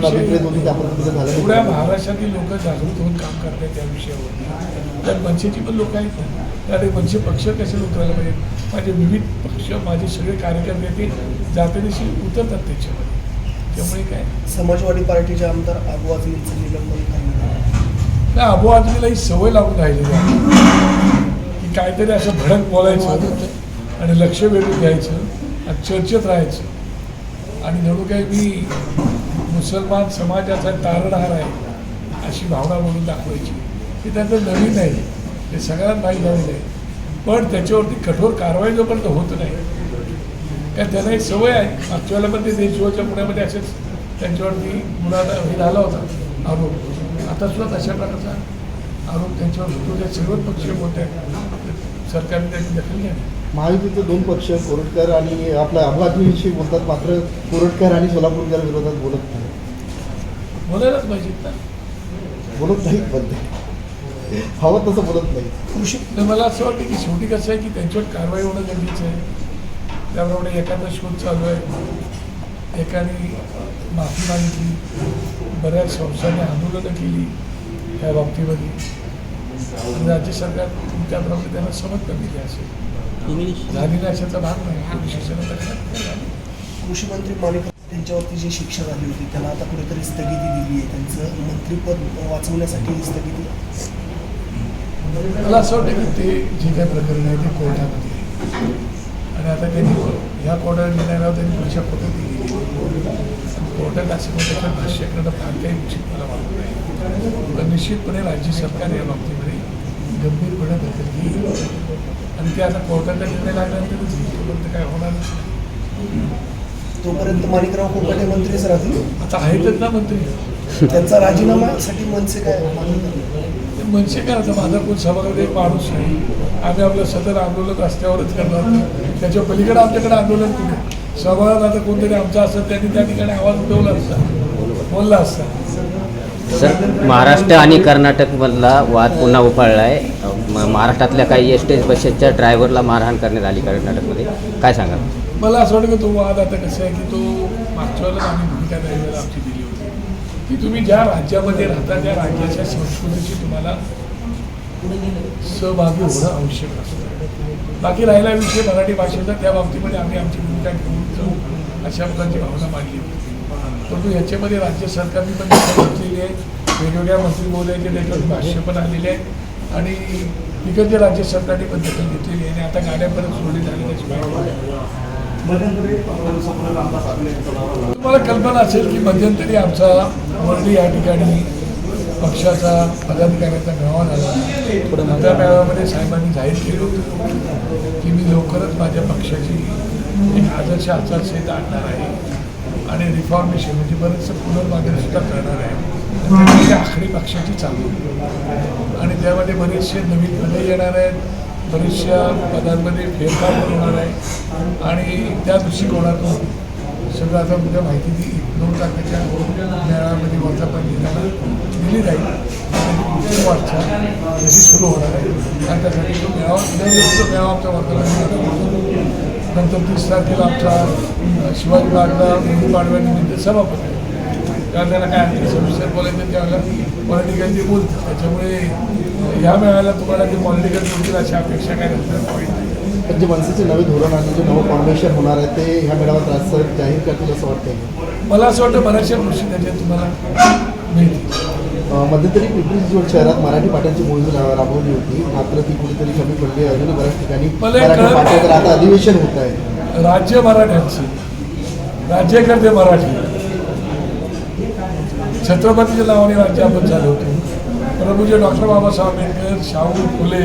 विषय अभिप्रेत होती त्या पद्धतीचं झालं नाही. पुऱ्या महाराष्ट्रातील लोक जागृत होऊन काम करतात त्या विषयावर. तर मनसेची पण लोक आहेत. त्यात मनसे पक्ष कसे उतरायला पाहिजे माझे विविध पक्ष माझे सगळे कार्यकर्ते ते जातीनिशी उतरतात त्याच्यामध्ये. त्यामुळे काय? समाजवादी पार्टीचे आमदार अबू आझमींचं निलंबन नाही. अबो आदमीला ही सवय लागून राहिलेली आहे. की काहीतरी असं भडक बोलायचं आणि लक्ष वेधून घ्यायचं आणि चर्चेत राहायचं. आणि जणू काही मी मुसलमान समाजाचा तारणहार आहे अशी भावना म्हणून दाखवायची. हे त्यांचं नवीन आहे. ते सगळ्यांना माहीत झालेलं आहे. पण त्याच्यावरती कठोर कारवाई जोपर्यंत होत नाही कारण त्यांना एक सवय आहे. मागच्या वेळेला पण ते पुण्यामध्ये असेच त्यांच्यावरती मुलाला हे झाला होता आरोप. आता सुद्धा तशा प्रकारचा आरोप त्यांच्यावर होतो. जे सर्व पक्षीय बोलत सरकारने त्याची दखल घ्यावी. महायुतीचे दोन पक्ष कोरटकर आणि आपल्या अबू बोलतात. मात्र कोरटकर आणि सोलापूरकर विरोधात बोलत नाही. बोलायलाच पाहिजेत ना बोलत ते. हवं तसं बोलत नाही कृषी तर मला असं वाटतं की शेवटी कसं आहे की त्यांच्यावर कारवाई होणं गरजेचं आहे. त्याप्रमाणे एखादा शोध चालू आहे. एकाने माफी मागितली. बऱ्याच संस्थांनी आंदोलनं केली या बाबतीमध्ये. राज्य सरकार त्याप्रमाणे त्यांना समज कमी दिली असेल. झालेल्या अशाचा भाग नाही. हवी. कृषी मंत्री माणिक त्यांच्यावरती जी शिक्षा झाली होती त्याला आता कुठेतरी स्थगिती दिली आहे. त्यांचं मंत्रिपद वाचवण्यासाठी स्थगिती मला असं वाटतं की ते जे काही प्रकरण आहे ते कोर्टामध्ये आणि आता त्यांनी ह्या कोर्टात निर्णयावर त्यांनी पुढच्या पद्धती दिली कोर्टात असं मग त्याच्यात भाष्य करणं फार काही उचित मला वाटत नाही. तर निश्चितपणे राज्य सरकार या बाबतीमध्ये गंभीरपणे दखल घेईल. आणि ते आता कोर्टाचा निर्णय लागल्यानंतरच घेईल. तोपर्यंत काय होणार? नाही. तोपर्यंत माणिकराव कोकाटे मंत्रीच राहतील. आता आहेतच ना मंत्री. त्यांचा राजीनाम्यासाठी मनसे काय मनसे काय आता? माझा कोण सभागृह एक माणूस नाही आम्ही आपलं सतत आंदोलन रस्त्यावरच करणार त्याच्या पलीकडे आमच्याकडे आंदोलन कुठे सभागृहात आता कोणतरी आमचा असतं त्यांनी त्या ठिकाणी आवाज उठवला असता. बोलला असता. सर महाराष्ट्र आणि कर्नाटकमधला वाद पुन्हा उफाळला आहे म- महाराष्ट्रातल्या काही एस टी बसेसच्या ड्रायव्हरला मारहाण करण्यात आली कर्नाटकमध्ये. काय सांगाल? मला असं वाटतं की तो वाद आता कसं आहे की तो मागच्या वेळेला आम्ही भूमिका द्यायला आमची दिली होती. की तुम्ही ज्या राज्यामध्ये राहता त्या राज्याच्या संस्कृतीची तुम्हाला सहभागी होणं आवश्यक असतं. बाकी राहिला विषय मराठी भाषेचा त्या बाबतीमध्ये आम्ही आमची भूमिका घेऊन जाऊ अशा प्रकारची भावना मांडली होती. परंतु याच्यामध्ये राज्य सरकारने पण घेतलेली आहे. वेगवेगळ्या मंत्री महोदयाचे त्याच्यावर भाष्य पण आलेले आहे. आणि तिकडच्या राज्य सरकारने पण दखल घेतलेली आहे. आणि आता गाड्या परत सोडली झाली त्याची माहिती तुम्हाला कल्पना असेल की मध्यंतरी आमचा वर्डी या ठिकाणी पक्षाचा पदाधिकाऱ्याचा मेळावा झाला. त्या मेळाव्यामध्ये साहेबांनी जाहीर केलं होतं की मी लवकरच माझ्या पक्षाची एक आदर्श आचारसंहिता आणणार आहे आणि रिफॉर्मेशन म्हणजे बरंचसं पुनर्मागणी सुद्धा करणार आहे. आखणी पक्षाची चालू. आणि त्यामध्ये बरेचसे नवीन पदे येणार आहेत. बरेचशा पदांमध्ये फेरफार होणार आहे. आणि त्या दृष्टिकोनातून सगळं आता उद्या माहिती ती दोन तारखेच्या मेळाव्यामध्ये वर्धापन दिनाला दिली जाईल. त्याची पुढची वाटचाल तशी सुरू होणार आहे. आणि त्यासाठी तो मेळावा तो मेळावा आमच्या वर्धापन नंतर तीस तारखेला आमचा शिवाजी पाडव्या निमित्त पाडव्यानिमित्त सभापती कारण त्याला काय सविस्तर बोलायचं त्यावेळेला पॉलिटिकल ते बोलतं त्याच्यामुळे अ, या मेळाव्याला तुम्हाला ते पॉलिटिकल बोलतील अशी अपेक्षा काय नसणार जे मनसेचे नवे धोरण आणि जे नवं फाउंडेशन होणार आहे ते ह्या मेळाव्यात राजसाहेब जाहीर करतील असं वाटतंय. मला असं वाटतं बऱ्याचशा गोष्टी त्याच्यात तुम्हाला मिळतील. मध्यंतरी पिंपरी चिंचवड शहरात मराठी पाट्यांची मोहीम राबवली होती. मात्र ती कुठेतरी कमी पडली आहे. अजूनही बऱ्याच ठिकाणी मराठी आता अधिवेशन होत आहे. राज्य मराठ्यांचे. राज्यकर्ते मराठी. छत्रपतीच्या नावाने राज्य आपण चालवतो प्रभूजे डॉक्टर बाबासाहेब आंबेडकर शाहू फुले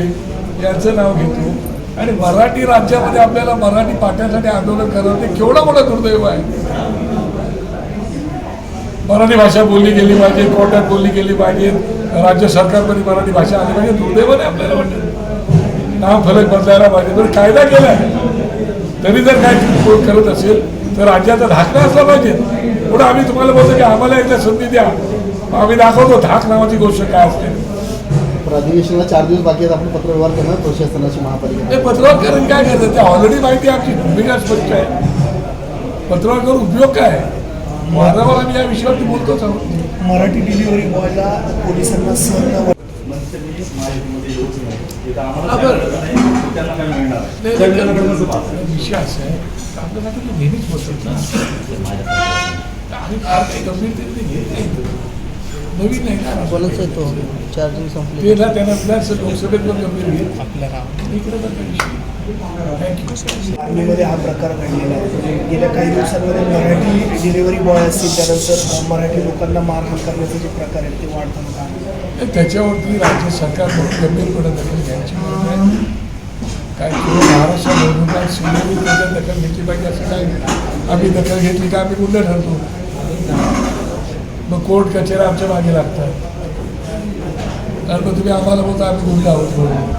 यांचं नाव घेतो. आणि मराठी राज्यामध्ये आपल्याला मराठी पाठ्यासाठी आंदोलन करणं ते केवढं मोठं दुर्दैव आहे. मराठी भाषा बोलली गेली पाहिजे कोर्टात बोलली गेली पाहिजे राज्य सरकारमध्ये मराठी भाषा आली पाहिजे दुर्दैवाने नाही आपल्याला वाटत. नाव फलक बदलायला पाहिजे. पण कायदा केला आहे. तरी जर काय करत असेल तर राज्याचा धाकणा असला पाहिजे. पुढे आम्ही तुम्हाला बोलतो की आम्हाला एकदा संधी द्या. मग आम्ही दाखवतो धाक नावाची गोष्ट काय असते. अधिवेशनाला चार दिवस बाकी आहेत आपण पत्रव्यवहार करणार प्रशासनाची महापालिका. ते पत्रव्यवहार करून काय करतात? ते ऑलरेडी माहिती आहे आमची. भूमिका स्पष्ट आहे. पत्रव्यवहार करून उपयोग काय आहे? वारंवार आम्ही या विषयावरती बोलतोच आहोत. मराठी डिलिव्हरी बॉयला पोलिसांना सहन हा, असा आहे. आपल्यासाठी नेहमीच बोलतात ना. आम्ही फार काही गंभीरतेने घेत नाही नवीन ना. आहे तो चार्जिंग संपली. ते ना त्यांना विधानसभा लोकसभेत पण गंभीर घेत आपल्याला इकडे पण थँक्यू हा प्रकार घडलेला आहे. गेल्या काही दिवसांमध्ये मराठी डिलिव्हरी बॉय असतील त्यानंतर मराठी लोकांना मारहाण करण्याचे जे प्रकार आहेत ते वाढताना पाहतो. त्याच्यावरती राज्य सरकार गंभीरपणे दखल घ्यायची काय महाराष्ट्र निवडणुका सिंधुदुर्ग दखल घेतली पाहिजे असं काय. आम्ही दखल घेतली का आम्ही गुन्हे ठरतो मग कोर्ट कचेऱ्या आमच्या मागे लागतात. कारण मग तुम्ही आम्हाला बोलता आम्ही गुंड आहोत म्हणून.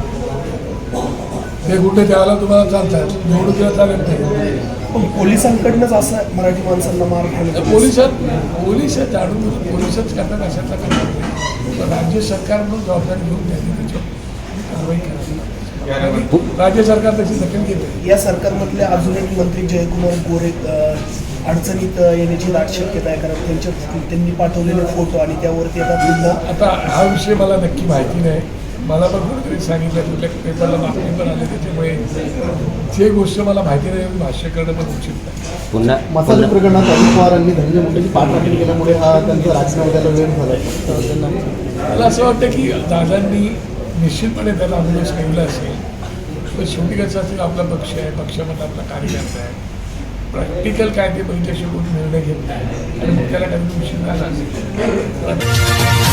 ते गुंडे त्यावेळेला तुम्हाला चालतात. निवडणुकीला चालेल नाही पण पोलिसांकडनंच असं मराठी माणसांना मार खायला पोलिसात पोलीस जाणून पोलिसच करतात अशातला करतात राज्य सरकार म्हणून जबाबदारी घेऊन त्यांनी त्याच्यावर कारवाई करावी. आणि राज्य सरकार त्याची दखल घेते. या सरकारमधले अजून एक मंत्री जयकुमार गोरे अ, अडचणीत येण्याची दाट शक्यता आहे कारण त्यांच्या त्यांनी पाठवलेले फोटो आणि त्यावरती आता पुन्हा आता हा विषय मला नक्की माहिती नाही. मला पण कोणीतरी सांगितलं कुठल्या पेपरला बातमी पण आली त्याच्यामुळे जे गोष्ट मला माहिती नाही भाष्य करणं पण उचित नाही. पुन्हा मसाले प्रकरणात अजित पवार यांनी धनंजय मुंडेची पाठराखणी केल्यामुळे हा त्यांचा राजीनामा द्यायला वेळ झाला मला असं वाटतं की दादांनी निश्चितपणे त्याला अनुभव सांगितला असेल. पण शेवटी कसं असेल आपला पक्ष आहे पक्षामध्ये आपला कार्यकर्ता आहे. प्रॅक्टिकल काय ते बघितल्याशिवाय कोणी निर्णय घेत नाही. आणि मग त्याला काही विषय झाला असेल